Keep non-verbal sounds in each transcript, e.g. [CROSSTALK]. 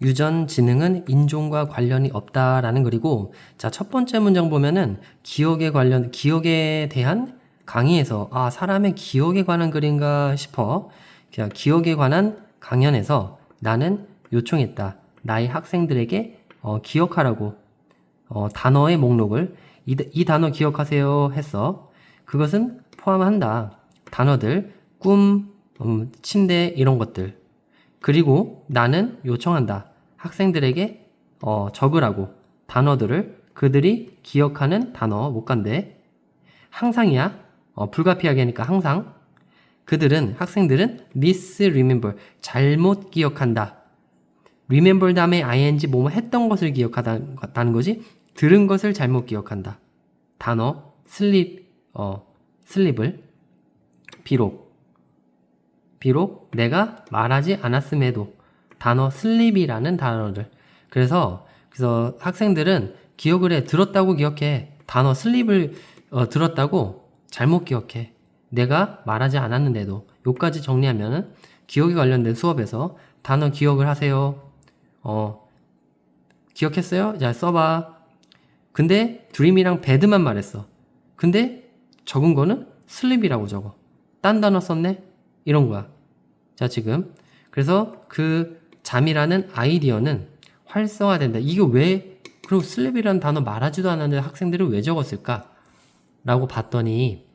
유전 지능은 인종과 관련이 없다라는 글이고 자, 첫 번째 문장 보면은 기억에 관련 기억에 대한 강의에서 아, 사람의 기억에 관한 글인가 싶어. 그냥 기억에 관한 강연에서 나는 요청했다. 나의 학생들에게 어, 기억하라고 어, 단어의 목록을 이, 이 단어 기억하세요 했어. 그것은 포함한다. 단어들, 꿈, 음, 침대 이런 것들. 그리고 나는 요청한다. 학생들에게 어, 적으라고 단어들을 그들이 기억하는 단어 못 간대. 항상이야. 어, 불가피하게 하니까 항상. 그들은 학생들은 misremember 잘못 기억한다. remember 다음에 ing 뭐뭐 했던 것을 기억하다는 거지. 들은 것을 잘못 기억한다. 단어 sleep 어 sleep을 비록 비록 내가 말하지 않았음에도 단어 sleep이라는 단어를 그래서 그래서 학생들은 기억을 해 들었다고 기억해 단어 sleep을 어, 들었다고 잘못 기억해 내가 말하지 않았는데도 요까지 정리하면은 기억에 관련된 수업에서 단어 기억을 하세요 어 기억했어요? 자 써봐 근데 드림이랑 배드만 말했어 근데 적은 거는 슬립이라고 적어. 딴 단어 썼네? 이런 거야. 자, 지금. 그래서 그 잠이라는 아이디어는 활성화된다. 이거 왜, 그리고 슬립이라는 단어 말하지도 않았는데 학생들은 왜 적었을까? 라고 봤더니,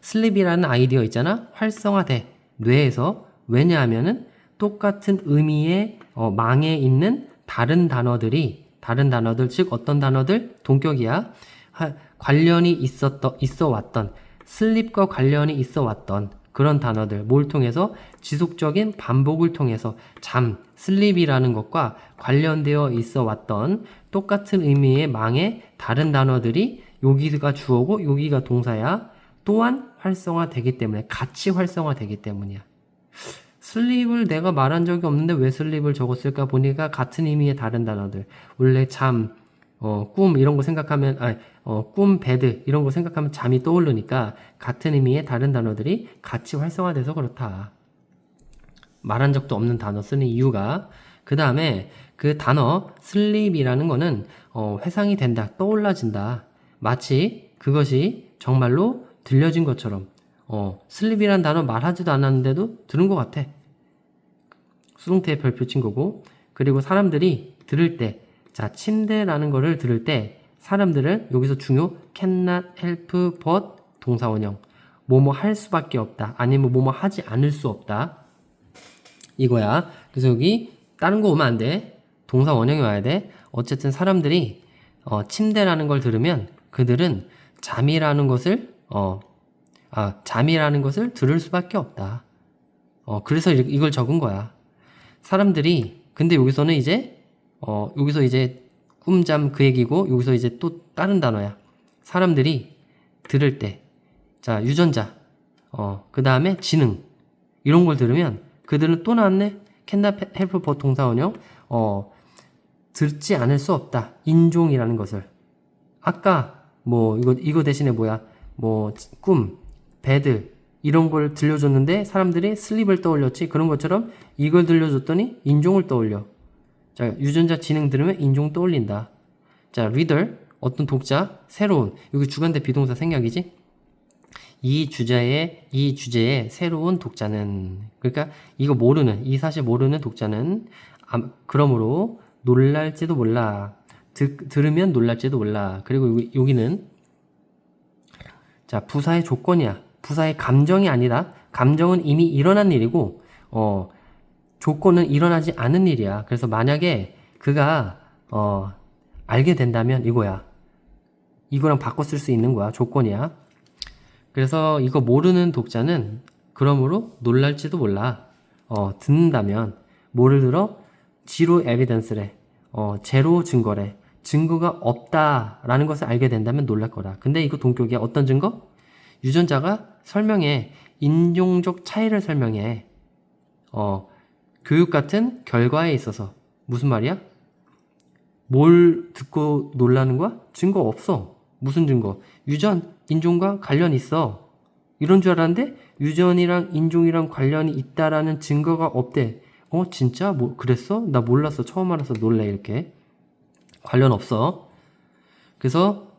슬립이라는 아이디어 있잖아? 활성화돼. 뇌에서. 왜냐하면은 똑같은 의미의 어, 망에 있는 다른 단어들이, 다른 단어들, 즉 어떤 단어들? 동격이야. 하, 관련이 있었던, 있어 왔던, 슬립과 관련이 있어 왔던 그런 단어들, 뭘 통해서 지속적인 반복을 통해서 잠, 슬립이라는 것과 관련되어 있어 왔던 똑같은 의미의 망의 다른 단어들이 여기가 주어고 여기가 동사야. 또한 활성화되기 때문에 같이 활성화되기 때문이야. 슬립을 내가 말한 적이 없는데 왜 슬립을 적었을까 보니까 같은 의미의 다른 단어들. 원래 잠, 어, 꿈 이런 거 생각하면 아, 어, 꿈, 배드 이런 거 생각하면 잠이 떠오르니까 같은 의미의 다른 단어들이 같이 활성화돼서 그렇다. 말한 적도 없는 단어 쓰는 이유가 그 다음에 그 단어 슬립이라는 거는 어, 회상이 된다, 떠올라진다. 마치 그것이 정말로 들려진 것처럼 어, 슬립이란 단어 말하지도 않았는데도 들은 것 같아. 수동태에 별표 친 거고 그리고 사람들이 들을 때 자, 침대라는 거를 들을 때 사람들은 여기서 중요 cannot help but 동사 원형. 뭐뭐 할 수밖에 없다. 아니면 뭐뭐 하지 않을 수 없다. 이거야. 그래서 여기 다른 거 오면 안 돼. 동사 원형이 와야 돼. 어쨌든 사람들이 어, 침대라는 걸 들으면 그들은 잠이라는 것을 어, 아, 잠이라는 것을 들을 수밖에 없다. 어, 그래서 이걸 적은 거야. 사람들이 근데 여기서는 이제 어, 여기서 이제 꿈잠 그 얘기고 여기서 이제 또 다른 단어야. 사람들이 들을 때. 자, 유전자. 어, 그 다음에 지능. 이런 걸 들으면 그들은 또 나왔네. 캔다 헬프 버 동사원형. 어, 듣지 않을 수 없다. 인종이라는 것을. 아까 뭐 이거 이거 대신에 뭐야? 뭐 꿈, 배드 이런 걸 들려줬는데 사람들이 슬립을 떠올렸지. 그런 것처럼 이걸 들려줬더니 인종을 떠올려. 자, 유전자 지능 들으면 인종 떠올린다. 자, reader, 어떤 독자, 새로운, 여기 주관대 비동사 생략이지? 이 주제에, 이 주제에 새로운 독자는, 그러니까 이거 모르는, 이 사실 모르는 독자는, 아, 그러므로 놀랄지도 몰라. 드, 들으면 놀랄지도 몰라. 그리고 여기, 여기 는, 자, 부사의 조건이야. 부사의 감정이 아니라, 감정은 이미 일어난 일이고, 어, 조건은 일어나지 않은 일이야. 그래서 만약에 그가 어, 알게 된다면 이거야. 이거랑 바꿔 쓸 수 있는 거야. 조건이야. 그래서 이거 모르는 독자는 그러므로 놀랄지도 몰라. 어, 듣는다면 뭐를 들어? 지로 에비던스래. 어, 제로 증거래. 증거가 없다라는 것을 알게 된다면 놀랄 거라. 근데 이거 동격이야. 어떤 증거? 유전자가 설명해. 인종적 차이를 설명해. 어, 교육 같은 결과에 있어서 무슨 말이야? 뭘 듣고 놀라는 거야? 증거 없어. 무슨 증거? 유전, 인종과 관련 있어. 이런 줄 알았는데 유전이랑 인종이랑 관련이 있다라는 증거가 없대. 어 진짜 뭐 그랬어? 나 몰랐어 처음 알아서 놀래 이렇게 관련 없어. 그래서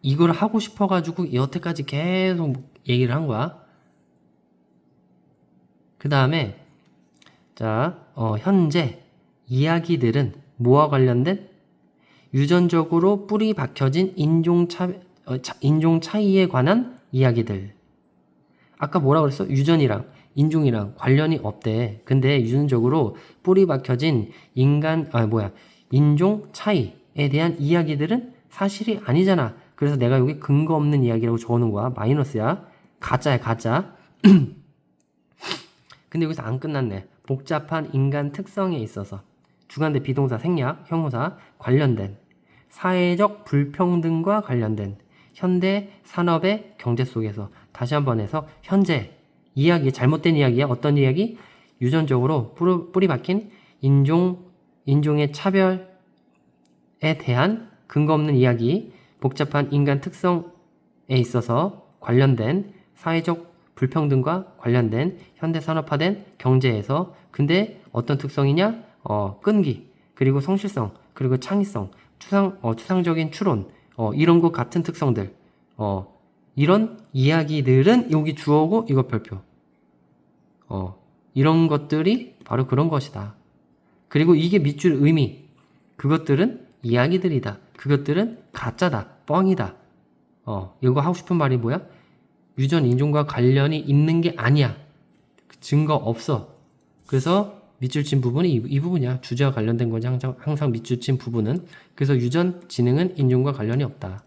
이걸 하고 싶어 가지고 여태까지 계속 얘기를 한 거야. 그 다음에 자 어, 현재 이야기들은 뭐와 관련된 유전적으로 뿌리 박혀진 인종 차 어, 차- 인종 차이에 관한 이야기들. 아까 뭐라 그랬어? 유전이랑 인종이랑 관련이 없대. 근데 유전적으로 뿌리 박혀진 인간 아 뭐야 인종 차이에 대한 이야기들은 사실이 아니잖아. 그래서 내가 여기 근거 없는 이야기라고 적어놓은 거야. 마이너스야. 가짜야 가짜. [CLEARS THROAT] 근데 여기서 안 끝났네. 복잡한 인간 특성에 있어서 주관대 비동사 생략, 형용사 관련된 사회적 불평등과 관련된 현대 산업의 경제 속에서 다시 한번 해서 현재 이야기 잘못된 이야기야 어떤 이야기? 유전적으로 뿌리, 뿌리 박힌 인종 인종의 차별에 대한 근거 없는 이야기 복잡한 인간 특성에 있어서 관련된 사회적 불평등과 관련된 현대 산업화된 경제에서 근데 어떤 특성이냐? 어 끈기 그리고 성실성 그리고 창의성 추상 어, 추상적인 추론 어, 이런 것 같은 특성들. 어, 이런 이야기들은 여기 주어고 이거 별표. 어, 이런 것들이 바로 그런 것이다. 그리고 이게 밑줄 의미. 그것들은 이야기들이다. 그것들은 가짜다. 뻥이다. 어, 이거 하고 싶은 말이 뭐야 유전 인종과 관련이 있는 게 아니야. 증거 없어. 그래서 밑줄 친 부분이 이, 이 부분이야. 주제와 관련된 거지. 항상, 항상 밑줄 친 부분은. 그래서 유전 지능은 인종과 관련이 없다